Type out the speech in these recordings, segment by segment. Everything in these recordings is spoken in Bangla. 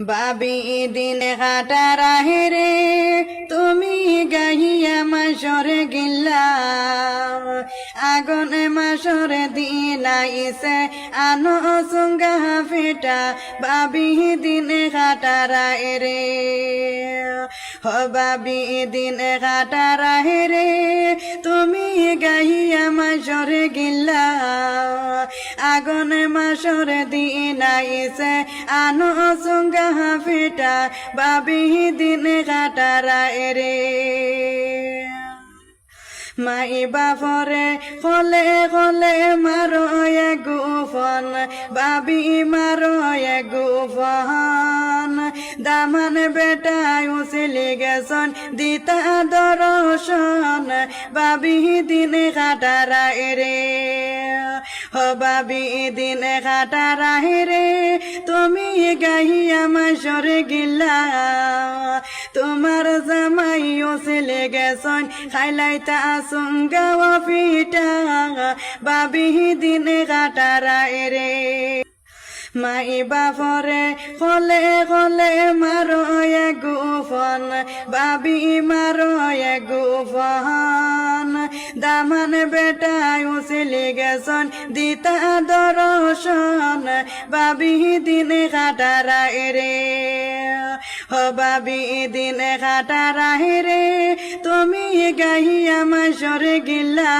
বাবি দিন হাটার রে, তুমি গাহিয়া মাসর গিল্লা আগুন মাসর দিন আইসে আনো সুঙ্গা ফেটা বাবি দিন হাটার রে। হ বাবি দিন হাটার রে, তুমি গাহিয়া মাসর গিল্লা আগুন মাসর দিন আইসে আনো সুঙ্গা ফিটা বাবি দিন কাটারা এরে। মাই বাপরে কলে কলে মারো এ গুফন, বাবি মারো এ গুফন। দামান বেটাই উচিলি গেছন, দিতা দর্শন, বাবি দিন কাটারা এরে। হ বাবি দিন রাহে রে তুমি গাহিয়া সরে গিলা তোমার জামাই ছেলে গেছন, খাইলাইতা আসুন গাওয়া পিঠা বাবি দিন কাটারা এরে মাই বাপরে কলে কলে মারো গুফন, বাবি মারো গুফন। দামান বেটাই উচিলি গেছন, দিতা দর্শন, বাবি দিন কাটারা এরে হ বাবি দিন কাটারা হেরে তুমি গাহিয়া মাসর গিল্লা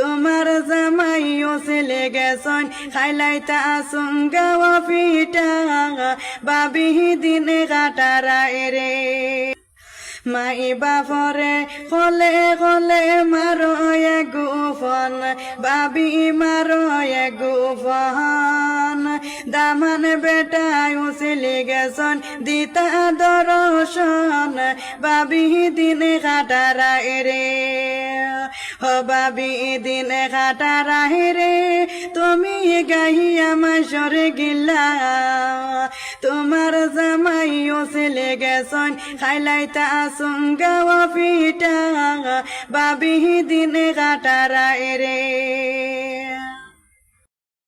তোমার জামাই ছেলে গেছন, খাইলাইতা সুঙ্গা ফিটা, বাবি দিনে কাটারা এরে। মাই বাপরে কলে কলে মারো এ গুফন, বাবি মারো এ গুফন। দামান বেটাই উচিলি গেছন, দিতা দর্শন, বাবি দিনে কাটারা এরে। হ বাবি কাটা রাহে রে। তুমি গাহিয়া সর গিল্লা তোমার জামাই ছেলে গেছন, খাইলাইতা সুঙ্গা ফিটা। বাবি দিন রাহে এরে